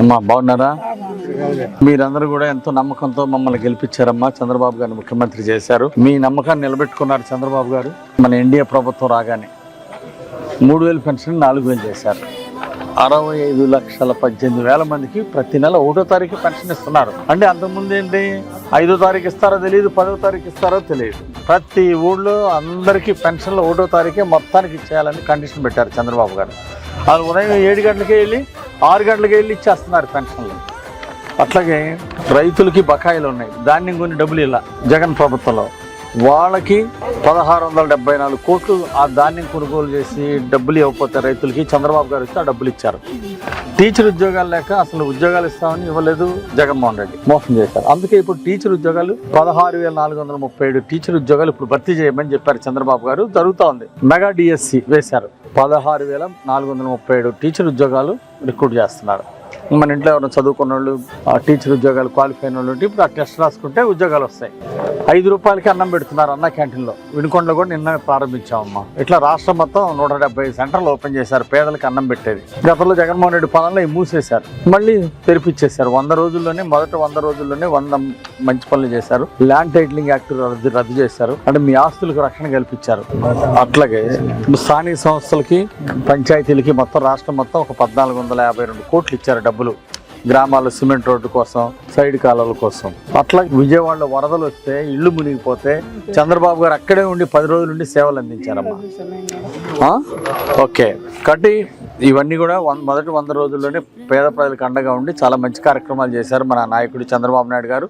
అమ్మా బాగున్నారా? మీరందరూ కూడా ఎంతో నమ్మకంతో మమ్మల్ని గెలిపించారమ్మా. చంద్రబాబు గారిని ముఖ్యమంత్రి చేశారు. మీ నమ్మకాన్ని నిలబెట్టుకున్నారు చంద్రబాబు గారు. మన ఎన్డీఏ ప్రభుత్వం రాగానే మూడు వేలు పెన్షన్ నాలుగు వేలు చేశారు. అరవై ఐదు లక్షల పద్దెనిమిది వేల మందికి ప్రతి నెల ఒకటో తారీఖు పెన్షన్ ఇస్తున్నారు. అంటే అంతకుముందు ఏంటి? ఐదో తారీఖు ఇస్తారో తెలియదు పదో తారీఖు ఇస్తారో తెలియదు. ప్రతి ఊళ్ళో అందరికీ పెన్షన్లు ఒకటో తారీఖే మొత్తానికి ఇచ్చేయాలని కండిషన్ పెట్టారు చంద్రబాబు గారు. వాళ్ళు ఉదయం ఏడు గంటలకే వెళ్ళి ఆరు గంటలకు వెళ్ళి ఇచ్చేస్తున్నారు పెన్షన్లు. అట్లాగే రైతులకి బకాయిలు ఉన్నాయి. ధాన్యం కొన్ని డబ్బులు ఇలా జగన్ ప్రభుత్వంలో. వాళ్ళకి పదహారు వందల డెబ్బై నాలుగు కోట్లు ఆ ధాన్యం కొనుగోలు చేసి డబ్బులు ఇవ్వకపోతే రైతులకి చంద్రబాబు గారు ఇస్తే ఆ డబ్బులు ఇచ్చారు. టీచర్ ఉద్యోగాలు లేక అసలు ఉద్యోగాలు ఇస్తామని ఇవ్వలేదు జగన్మోహన్ రెడ్డి. మోసం చేశారు. అందుకే ఇప్పుడు టీచర్ ఉద్యోగాలు పదహారు వేల నాలుగు వందల ముప్పై ఏడు టీచర్ ఉద్యోగాలు ఇప్పుడు భర్తీ చేయమని చెప్పారు చంద్రబాబు గారు. జరుగుతూ ఉంది. మెగా డిఎస్సి వేశారు. పదహారు వేల నాలుగు వందల ముప్పై ఏడు టీచర్ ఉద్యోగాలు రిక్రూట్ చేస్తున్నారు. మన ఇంట్లో ఎవరైనా చదువుకున్న వాళ్ళు ఆ టీచర్ ఉద్యోగాలు క్వాలిఫై అయిన వాళ్ళు ఉంటే ఇప్పుడు ఆ టెస్ట్ రాసుకుంటే ఉద్యోగాలు వస్తాయి. ఐదు రూపాయలకి అన్నం పెడుతున్నారు అన్న క్యాంటీన్లో వినుకొండలో కూడా నిన్న ప్రారంభించామమ్మా. ఇట్లా రాష్ట్రం మొత్తం నూట డెబ్బై సెంటర్లు ఓపెన్ చేశారు పేదలకు అన్నం పెట్టేది. గతంలో జగన్మోహన్ రెడ్డి పాలనలో మూసేశారు. మళ్ళీ తెరిపిచ్చేశారు. వంద రోజుల్లోనే మొదట వంద రోజుల్లోనే వంద మంచి పనులు చేశారు. ల్యాండ్ టైటిలింగ్ యాక్ట్ రద్దు చేశారు. అంటే మీ ఆస్తులకు రక్షణ కల్పించారు. అట్లాగే స్థానిక సంస్థలకి పంచాయతీలకి మొత్తం రాష్ట్రం మొత్తం ఒక పద్నాలుగు వందల యాభై రెండు కోట్లు ఇచ్చారు. డబ్బులు గ్రామాల్లో సిమెంట్ రోడ్డు కోసం సైడ్ కాలువల కోసం. అట్లా విజయవాడలో వరదలు వస్తే ఇల్లు మునిగిపోతే చంద్రబాబు గారు అక్కడే ఉండి పది రోజులు ఉండి సేవలు అందించారమ్మా. ఓకే. కాబట్టి ఇవన్నీ కూడా మొదటి వంద రోజుల్లోనే పేద ప్రజలకు అండగా ఉండి చాలా మంచి కార్యక్రమాలు చేశారు మన నాయకుడు చంద్రబాబు నాయుడు గారు.